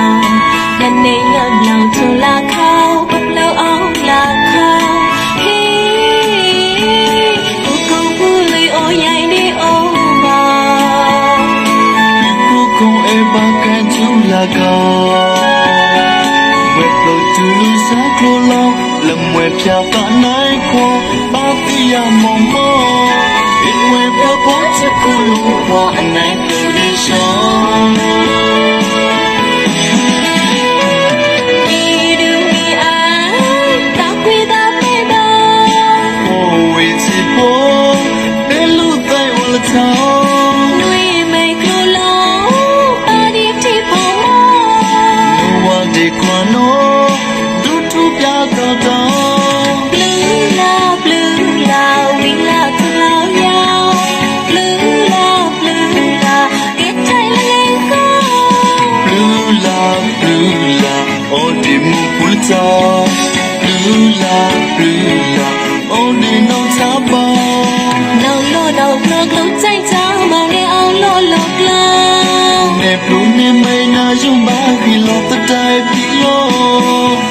လောင်တနေလောင်လောင်ချူလာခေါပပလောအောင်လာခေါဟေးကိုကိုဘူးလေးအိုရိုင်းနေအောင်ပါကိုကိုအဘကန်ချူလာကောဝက်တော့သူလူစားကလောလမွေပြကနိုင်ခေါ်ပါပြရမမော因为婆婆是孤独，我很难。Utah, Lula, Lula, only no tabo. No, no, no, no, no, chạy cháu mà nghe ao lộ lọc lao. Nè blue nè mây na dung ba khi lọt tất đại bị lô.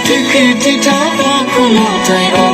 Thế khi thì tháo ba khu lọt chạy ô.